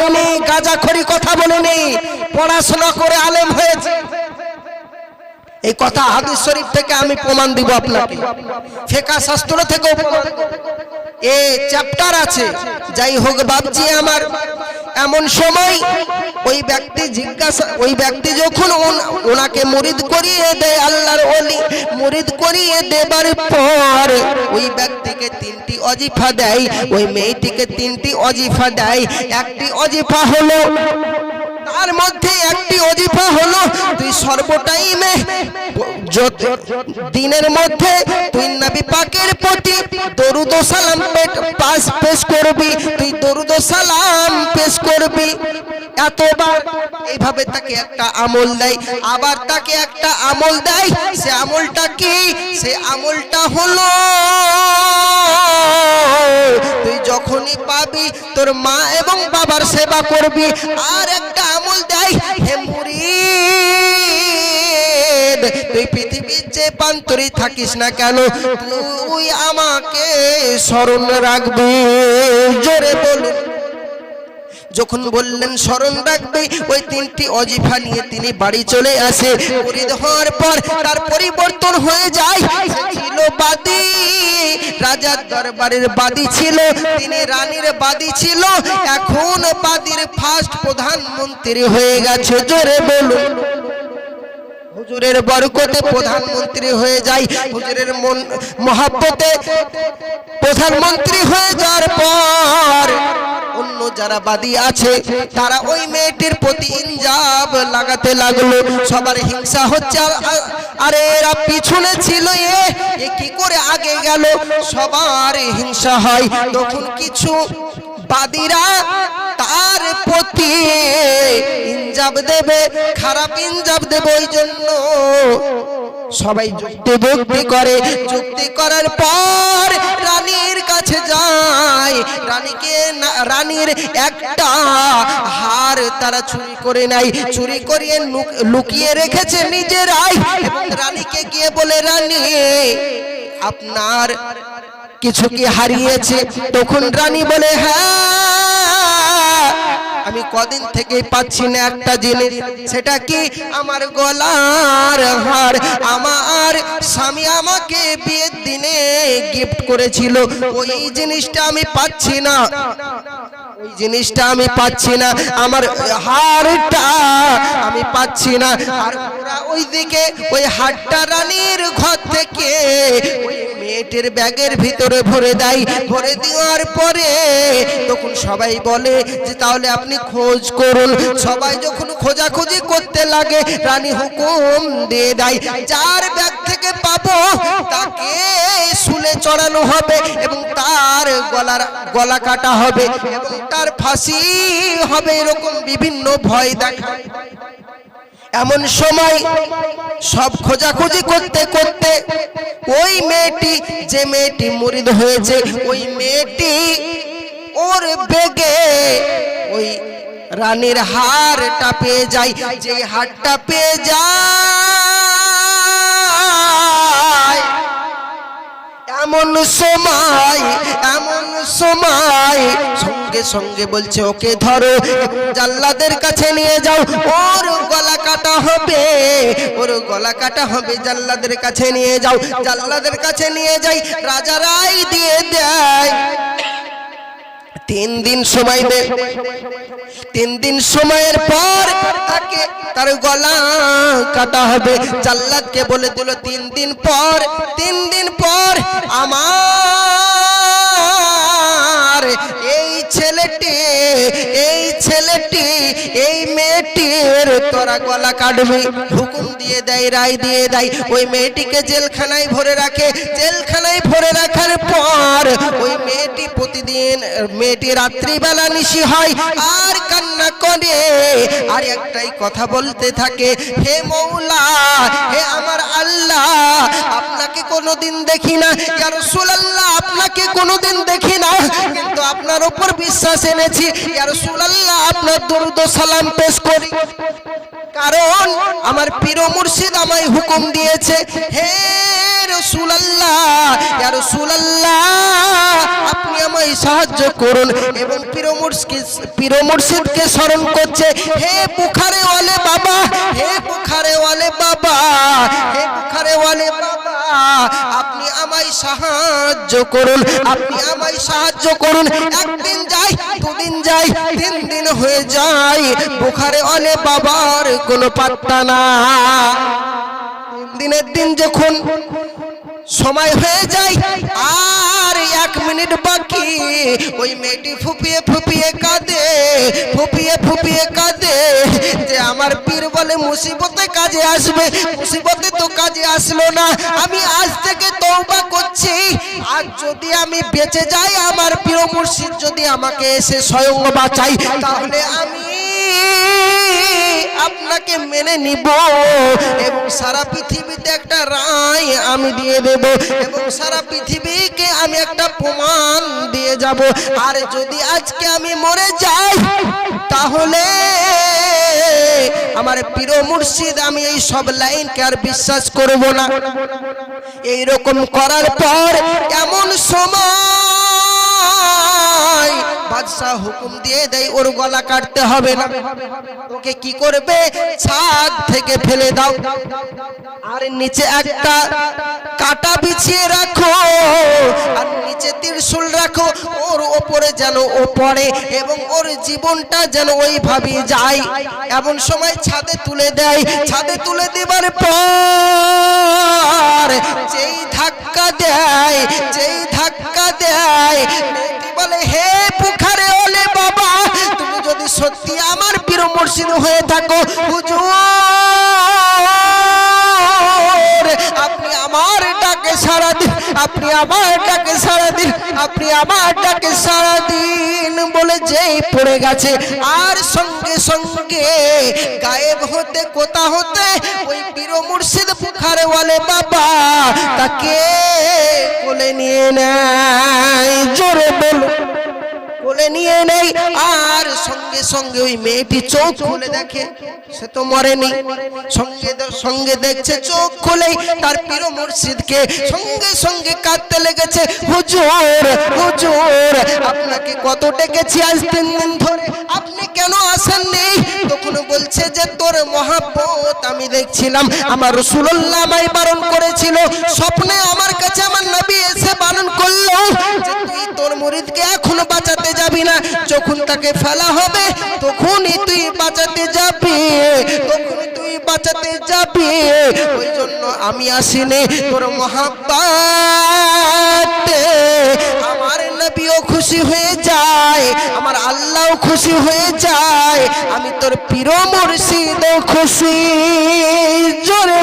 বলিনি গাজাখড়ি কথা বলুনি পড়াশোনা করে আলেম হয়েছে। এই কথা হাদিস শরীফ থেকে আমি প্রমাণ দিব আপনাকে। ফেকা শাস্ত্র থেকে এ চ্যাপ্টার আছে, যাই হোক বাবজি আমার। এমন সময় ওই ব্যক্তি জিজ্ঞাসা, ওই ব্যক্তি যখন ওনাকে মুরিদ করিয়ে দেয় আল্লাহর ওলি, মুরিদ করিয়ে দেবার পর ওই ব্যক্তিকে তিনটি অজিফা দেয়, ওই মেয়েটিকে তিনটি অজিফা দেয়। একটি অজিফা হলো তার মধ্যে একটি অজিফা হলো, তুই সর্বটাইমে টাইমে দিনের মধ্যে তুই নবী পাকের প্রতি দরুদ সালাম পেশ করবি, তুই দরুদ সালাম পেশ করবি। এতবার এইভাবে তাকে একটা আমল দেয়, আবার তাকে একটা আমল দেয়, সে আমলটা কি? সে আমলটা হলো, তুই যখনই পাবি, তোর মা এবং বাবার সেবা করবি, আর একটা আমল দেয়, হে মুরিদ, তুই পৃথিবীর যে পান্তরি থাকিস না কেন, তুই আমাকে স্মরণ রাখবি, জোরে বলুন। যখন বললেন স্মরণ রাখবে? ওই তিনটি অজিফা নিয়ে তিনি বাড়ি চলে আসে। মুরিদ হওয়ার পর তার পরিবর্তন হয়ে যায়। ছিল রাজার দরবারের বাদী ছিল, তিনি রানীর বাদী ছিল। এখন বাদীর ফার্স্ট প্রধানমন্ত্রী হয়ে গেছে। জোরে বলুন। হুজুরের বরকতে প্রধানমন্ত্রী হয়ে যায় হুজুরের মন মহাব্বতে প্রধানমন্ত্রী হয়ে যাওয়ার পর অন্য যারা বাদী আছে, তারা ওই মেয়েটির প্রতি ইনজাব লাগাতে লাগল। সবার হিংসা হচ্ছে আর- এরা পিছনে ছিল এ কি করে আগে গেল? সবার হিংসা হয়। তখন কিছু বাদীরা তার প্রতি ইনজাব দেবে, খারাপ ইনজাব দেবে ওই জন্য। সবাই যুক্তি বুদ্ধি করে, যুক্তি করার পর রানীর কাছে যায়। রানীকে রানীর একটা হার তারা চুরি করে নাই চুরি করিয়ে লুক- লুকিয়ে রেখেছে নিজেরাই রানীকে গিয়ে বলে, রানী, আপনার কিছু কি হারিয়েছে? তখন রানী বলে হ্যাঁ আমি কদিন থেকে পাচ্ছি না একটা জিনিস। সেটা কি? আমার গলার হার। আমার স্বামী আমাকে বিয়ের দিনে গিফট করেছিল। ওই জিনিসটা আমি পাচ্ছি না। ওই জিনিসটা আমি পাচ্ছি না। আমার হারটা আমি পাচ্ছি না। আর ওরা ওইদিকে ওই হারটা রানীর ঘর থেকে মেয়েটির ব্যাগের ভিতরে ভরে দেয়। ভরে দেওয়ার পরে তখন সবাই বলে যে, তাহলে আপনি খোঁজ করুন। সবাই যখন খোঁজাখুঁজি করতে লাগে, রানী হুকুম দিয়ে দেয়, যার ব্যাগ থেকে পাবো, তাকে শুলে চড়ানো হবে এবং তার গলার, গলা কাটা হবে এবং তার ফাঁসি হবে। এরকম বিভিন্ন ভয় দেখা এমন সময় সব খোঁজাখুঁজি করতে করতে ওই মেয়েটি, যে মেয়েটি মরিদ হয়েছে, ওই মেয়েটি ওর বেগে ওই রানীর হারটা পেয়ে যায়। যে হারটা পেয়ে যায়, এমন সময় এমন সময় সঙ্গে সঙ্গে বলছে, ওকে ধরো, জাল্লাদের কাছে নিয়ে যাও। ওর কাটা হবে। ওর গলা কাটা হবে, জাল্লাদের কাছে নিয়ে যাও, জাল্লাদের কাছে নিয়ে যাই রাজা রায় দিয়ে দেয়। তিন দিন সময় দে। তিন দিন সময়ের পর তাকে তার গলা কাটা হবে। জাল্লাদকে বলে দিল, তিন দিন পর, তিন দিন পর আমার এই ছেলেটি, এই এই মেয়েটির তোরা গলা কাটবি, হুকুম দিয়ে দেয়, রায় দিয়ে দেয়। ওই মেয়েটিকে জেলখানায় ভরে রাখে। জেলখানায় ভরে রাখার পর ওই মেয়েটি প্রতিদিন, মেয়েটি রাত্রিবেলা নিশি হয়, আর কান্না করে। আর একটাই কথা বলতে থাকে, হে মৌলা, হে আমার আল্লাহ, আপনাকে কোনোদিন দেখি না। ইয়া রাসূলুল্লাহ, আপনাকে কোনোদিন দেখি না। কিন্তু আপনার উপর বিশ্বাস এনেছি। ইয়া রাসূলুল্লাহ, আপনার দরুদ সালাম পেশ করি। কারণ আমার পীর মুর্শিদ আমায় হুকুম দিয়েছে, হে আপনি আমায় সাহায্য করুন। এবং স্মরণ করছে, হে বুখারে ওয়ালে বাবা, হে বুখারে ওয়ালে বাবা, হে বুখারে ওয়ালে বাবা, আপনি আমায় সাহায্য করুন, আপনি আমায় সাহায্য করুন। একদিন যাই, দুদিন যাই, তিন দিন হয়ে যায়। বুখারে অনে বাবার কোনো পাত্তা না। দিনের দিন যখন সময় হয়ে যায়, আর এক মিনিট বাকি। ওই মেয়েটি ফুপিয়ে ফুপিয়ে কাঁদে, ফুপিয়ে ফুপিয়ে কাঁদে। যে আমার পীর বলে মুসিবতে কাজে আসবে, মুসিবতে তো কাজে আসলো না। আমি আজ থেকে তৌবা করছি। আর যদি আমি বেঁচে যাই, আমার প্রিয় মুর্শিদ যদি আমাকে এসে স্বয়ং বাঁচাই তাহলে আমি আপনাকে মেনে নিব এবং সারা পৃথিবীতে একটা রায় আমি দিয়ে দেব এবং সারা পৃথিবীকে আমি একটা প্রমাণ দিয়ে যাব। আর যদি আজকে আমি মরে যাই, তাহলে আমার প্রিয় মুর্শিদ আমি এই সব লাইনকে আর বিশ্বাস করব না। এই রকম করার পর এমন সময় বাদশাহ হুকুম দিয়ে দেয়, ওর গলা কাটতে হবে না। ওকে কি করবে? ছাদ থেকে ফেলে দাও। আর নিচে একটা কাটা বিছিয়ে রাখো, আর নিচে ত্রিশূল রাখো, ওর ওপরে যেন ও পড়ে এবং ওর জীবনটা যেন ওইভাবে যায়। এমন সময় ছাদে তুলে দেয়। ছাদে তুলে দেবার পর যেই ধাক্কা দেয়, যেই ধাক্কা দেয় বলে, হে সত্যি আমার প্রিয় মুর্শিদ হয়ে থাকো। হুজুর, আপনি আমার ডাকে সারা দিন, আপনি আমার ডাকে সারা দিন, আপনি আমার ডাকে সারা দিন বলে যেই পড়ে গেছে। আর সঙ্গে সঙ্গে গায়েব হতে, কোথা হতে, ওই পীর মুর্শিদ বলে বাবা তাকে কোলে নিয়ে নেয়। জোরে বলো কোলে নিয়ে নেই। আর সঙ্গে সঙ্গে ওই মেয়েটি চোখ খুলে দেখে, সে তো মরেনি। সঙ্গে সঙ্গে দেখছে চোখ খুলেই তার প্রিয় মুর্শিদকে। সঙ্গে সঙ্গে কাঁদতে লেগেছে, হুজুর হুজুর, আপনাকে কত ডেকেছি আজ তিন দিন ধরে। আপনি কেন আসেননি? তখন বলছে যে, তোর মহাব্বত আমি দেখছিলাম। আমার রসুল্লাহ আমায় বারণ করেছিল। স্বপ্নে আমার কাছে আমার নবী এসে বারণ করল যে, তুই তোর মুরিদকে এখনও বাঁচাতে যাবি না। যখন তাকে ফেলা হবে, তখনই তুই বাঁচাতে যাবি। তখনই তুই বাঁচাতে যাবি। ওই জন্য আমি আসিনি তোর মহাব্বাত। আমার নবীও খুশি হয়ে যায়, আমার আল্লাহও খুশি হয়ে যায়। আমি তোর প্রিয় মুর্শিদও খুশি। জোরে